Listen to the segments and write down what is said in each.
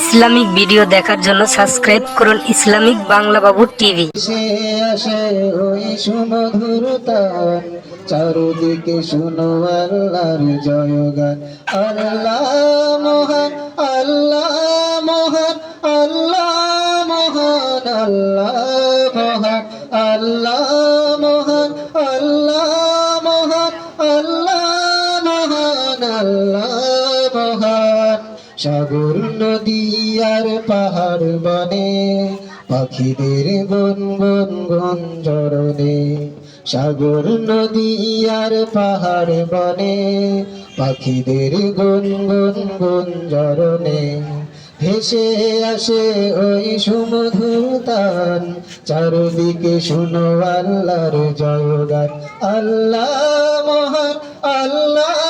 Islamic video দেখার জন্য subscribe করুন ইসলামিক বাংলা বাবু টিভি। চারুদিকে শুনো আল্লাহর জয়গান। আল্লাহ মহান আল্লাহ মহান আল্লাহ মহান, আল্লাহ সাগর, নদী আর পাহাড় বনে, পাখিদের গুন গুন গুন জরনে সাগর, নদী আর পাহাড় বনে, পাখিদের গুন গুন গুন জরনে ভেসে আসে ওই সুমধুর তান চারদিকে শুনো আল্লাহর জয়গান। আল্লাহ মহান, আল্লাহ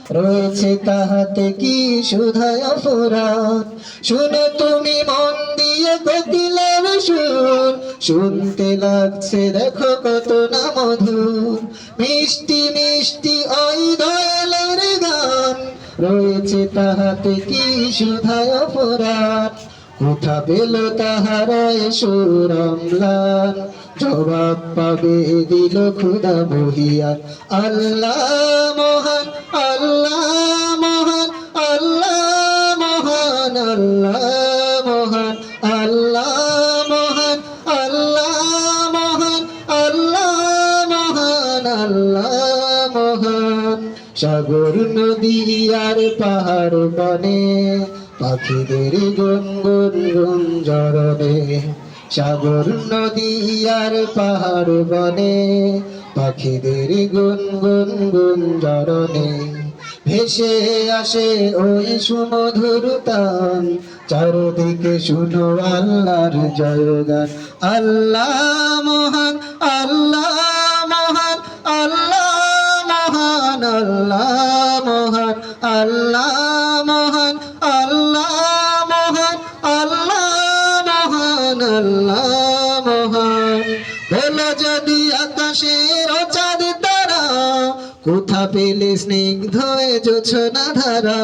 রয়েছে তাহাতে কি সুধায় অপরাধ? শুনে তুমি মন দিয়ে কোকিলের সুর। শুনতে লাগছে, দেখো কত না মধু মিষ্টি মিষ্টি ওই দয়ালের গান। রয়েছে তাহাতে কি সুধায় ফুরান কোথা পেল তাহারায় সুরমলান জবাব পাবে দিল খুদা বহিয়ার আল্লাহ মহান আল্লাহ মহান আল্লাহ মহান আল্লাহ মহান আল্লাহ মহান আল্লাহ মহান আল্লাহ মহান আল্লাহ মহান। সাগর নদী আর পাহাড় বনে পাখিদের গুন গুন জরনে সাগর নদী আর পাহাড় বনে, পাখিদের গুন গুন জরনে ভেসে আসে ওই সুমধুর তান চারদিকে শুনো আল্লাহর জয়গান। আল্লাহ মহান কোথা পেলে স্নিগ্ধ জোছনা ধারা?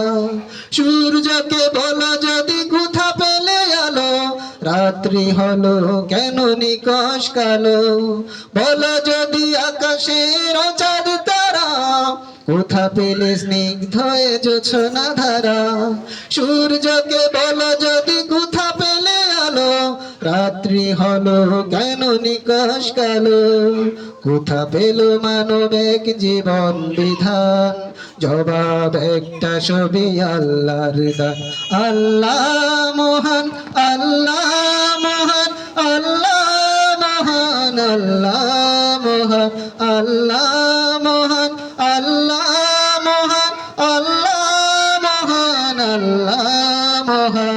সূর্যকে বলো যদি কোথা পেলে আলো? রাত্রি হলো কেন নিকশ কালো? বলো যদি আকাশের চাঁদ তারা? কোথা পেলে স্নিগ্ধ জোছনা ধারা? সূর্যকে বলো যদি রাত্রি হলো, কেন নিকশ কালো কোথা পেল মানবিক জীবন বিধান? জবাব একটা ছবি আল্লাহর দান আল্লাহ মহান আল্লাহ মহান আল্লাহ মহান আল্লাহ মহান আল্লাহ মহান আল্লাহ মহান আল্লাহ মহান আল্লাহ মহান।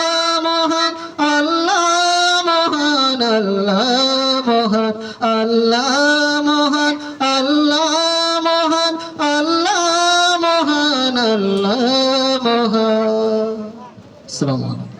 আল্লাহ মহান আল্লাহ মহান আল্লাহ মহান আল্লাহ মহান আল্লাহ মহান। আসসালামু আলাইকুম।